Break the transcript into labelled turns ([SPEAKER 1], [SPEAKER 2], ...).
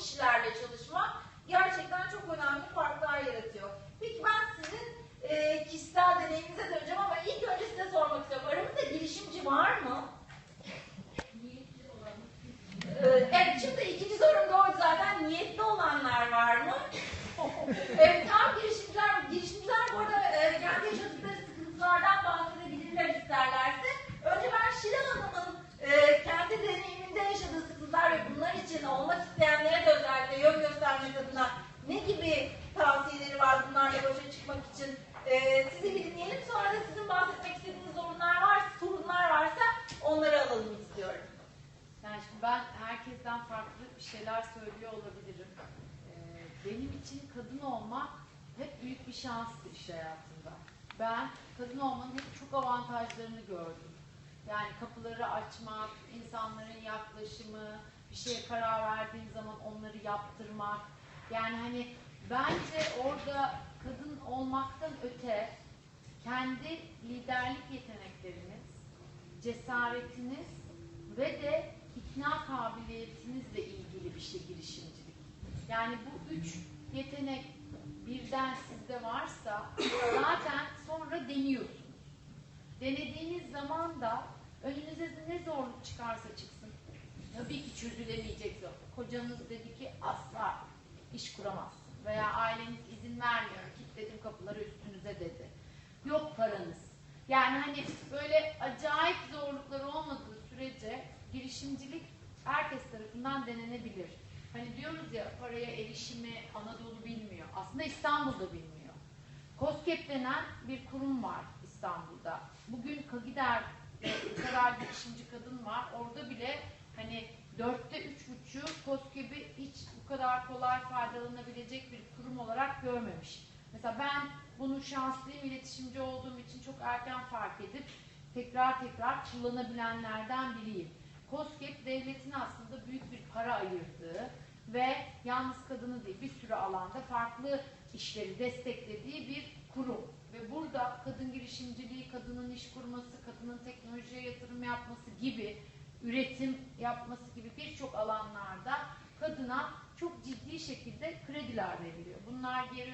[SPEAKER 1] kişilerle çalışmak gerçekten çok önemli farklar yaratıyor. Peki ben sizin e, kişisel deneyiminize döneceğim ama ilk önce size sormak istiyorum. Aramızda girişimci var mı? Ee, Evet, şimdi ikinci sorum da oydu zaten. Niyetli olanlar var mı? evet, tam girişimciler, girişimciler bu arada e, kendi yaşadıkları sıkıntılardan bahsedebilirler isterlerse. Önce ben Şirin Hanım'ın e, kendi deneyiminde yaşadığı sıkıntılar ve bunlar için olmak isteyenlere de özellikle yol göstermek adına ne gibi tavsiyeleri var bunlarla başa çıkmak için? E, sizi bir dinleyelim, sonra da sizin bahsetmek istediğiniz sorunlar var, sorunlar varsa onları alalım istiyorum.
[SPEAKER 2] Yani şimdi ben herkesten farklı bir şeyler söylüyor olabilirim. Ee, benim için kadın olmak hep büyük bir şanstı iş hayatında. Ben kadın olmanın hep çok avantajlarını gördüm. Yani kapıları açmak, insanların yaklaşımı, bir şeye karar verdiğin zaman onları yaptırmak. Yani hani bence orada kadın olmaktan öte kendi liderlik yetenekleriniz, cesaretiniz ve de ikna kabiliyetinizle ilgili bir şey girişimcilik. Yani bu üç yetenek birden sizde varsa zaten sonra deniyorsunuz. Denediğiniz zaman da önünüze ne zorluk çıkarsa çıksın. Tabii ki çözülemeyecek zorluk. Kocanız dedi ki asla iş kuramazsın. Kapıları üstünüze dedi. Yok paranız. Yani hani böyle acayip zorlukları olmadığı sürece girişimcilik herkes tarafından denenebilir. Hani diyoruz ya paraya erişimi Anadolu bilmiyor. Aslında İstanbul'da bilmiyor. COSGAP denen bir kurum var İstanbul'da. Bugün Kagider Karar Girişimci Kadın var. Orada bile hani dörtte üç buçuğu COSGAP'i hiç bu kadar kolay faydalanabilecek bir kurum olarak görmemiş. Mesela ben bunu şanslıyım iletişimci olduğum için çok erken fark edip tekrar tekrar kullanabilenlerden biriyim. COSGAP devletin aslında büyük bir para ayırdığı ve yalnız kadını değil bir sürü alanda farklı işleri desteklediği bir kurum. Ve burada kadın girişimciliği, kadının iş kurması, kadının teknolojiye yatırım yapması gibi, üretim yapması gibi birçok alanlarda kadına çok ciddi şekilde krediler veriliyor. Bunlar geri